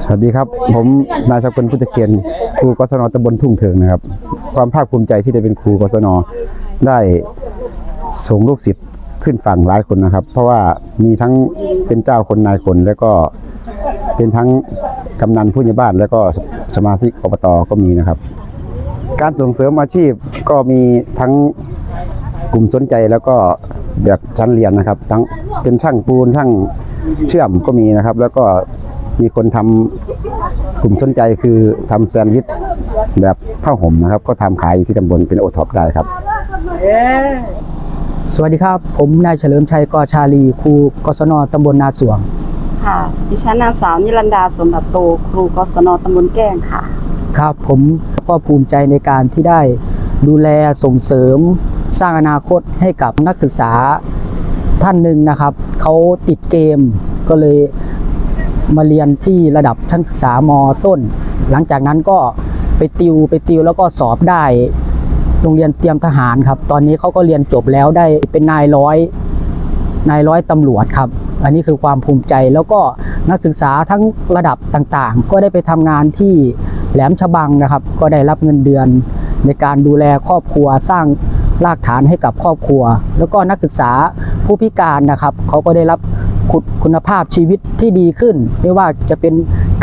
สวัสดีครับ ผมนายสกุลพุทธเคียนครูกศนตำบลทุ่งเถิงนะครับ ความภาคภูมิใจที่ได้เป็นครูกศนได้ส่งลูกศิษย์ขึ้นฝั่งหลายคนนะครับ เพราะว่ามีทั้งเป็นเจ้าคนนายคนแล้วก็เป็นทั้งกำนันผู้ใหญ่บ้านแล้วก็สมาชิกอบตก็มีนะครับ การส่งเสริมอาชีพก็มีทั้งกลุ่มสนใจแล้วก็แบบชั้นเรียนนะครับ ทั้งเป็นช่างปูนช่างเชื่อมก็มีนะครับ แล้วก็ มีคนทำกลุ่มสนใจคือทำแซนด์วิชแบบผ้าห่มนะครับ ก็ทำขายอยู่ที่ตำบลเป็นโอท็อปได้ครับ สวัสดีครับ ผมนายเฉลิมชัยกอชาลีครูกศนตำบลนาสวง ค่ะ ดิฉันนางสาวนิรันดาสมบัติโต ครูกศนตำบลแก้งค่ะ ครับผมก็ภูมิใจในการที่ได้ดูแลส่งเสริมสร้างอนาคตให้กับนักศึกษาท่านหนึ่งนะครับ เขาติดเกมก็เลย มาเรียนที่ระดับชั้นศึกษามต้น หลังจากนั้นก็ไปติวไปติวแล้วก็สอบได้โรงเรียนเตรียมทหารครับ ตอนนี้เขาก็เรียนจบแล้วได้เป็นนายร้อยนายร้อยตำรวจครับ อันนี้คือความภูมิใจแล้วก็นักศึกษาทั้งระดับต่างๆ ก็ได้ไปทำงานที่แหลมฉบังนะครับ ก็ได้รับเงินเดือนในการดูแลครอบครัวสร้างรากฐานให้กับครอบครัว แล้วก็นักศึกษาผู้พิการนะครับเขาก็ได้รับ คุณคุณภาพชีวิตที่ดีขึ้น ไม่ว่าจะเป็น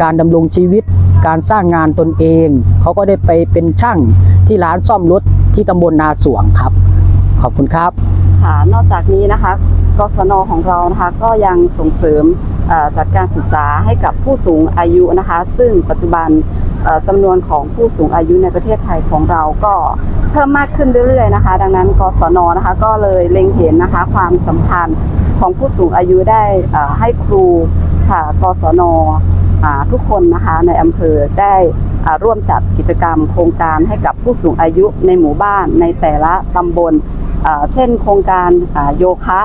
การดำรงชีวิต การสร้างงานตนเอง เขาก็ได้ไปเป็นช่างที่ร้านซ่อมรถที่ตำบลนาสวงครับ ขอบคุณครับค่ะนอกจากนี้นะคะกศนของเรานะคะก็ยังส่งเสริมจัดการศึกษาให้กับผู้สูงอายุนะคะ ซึ่งปัจจุบัน จำนวนของผู้สูงอายุในประเทศไทยของเราก็เพิ่มมากขึ้นเรื่อยๆนะคะ ดังนั้นกศนนะคะ ก็เลยเล็งเห็นนะคะความสำคัญของผู้สูงอายุได้อ่อให้ครูค่ะกศนทุกคนนะคะในอำเภอได้อ่าร่วมจัดกิจกรรมโครงการให้กับผู้สูงอายุในหมู่บ้านในแต่ละตำบลอ่าเช่น โครงการอ่าโยคะ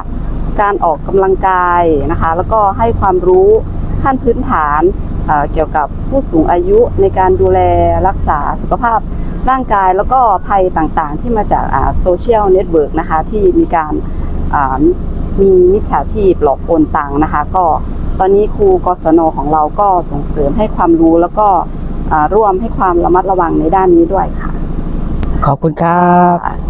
การออกกำลังกายนะคะ แล้วก็ให้ความรู้ขั้นพื้นฐาน เกี่ยวกับผู้สูงอายุในการดูแลรักษาสุขภาพร่างกายแล้วก็ภัยต่างๆ ที่มาจากโซเชียลเน็ตเวิร์กนะคะที่มีการอ่ามีมิจฉาชีพหลอกโอนตังค์นะคะ ก็ตอนนี้ครูกศนของเราก็ส่งเสริมให้ความรู้แล้วก็อ่าร่วมให้ความระมัดระวังในด้านนี้ด้วยค่ะ ขอบคุณครับค่ะ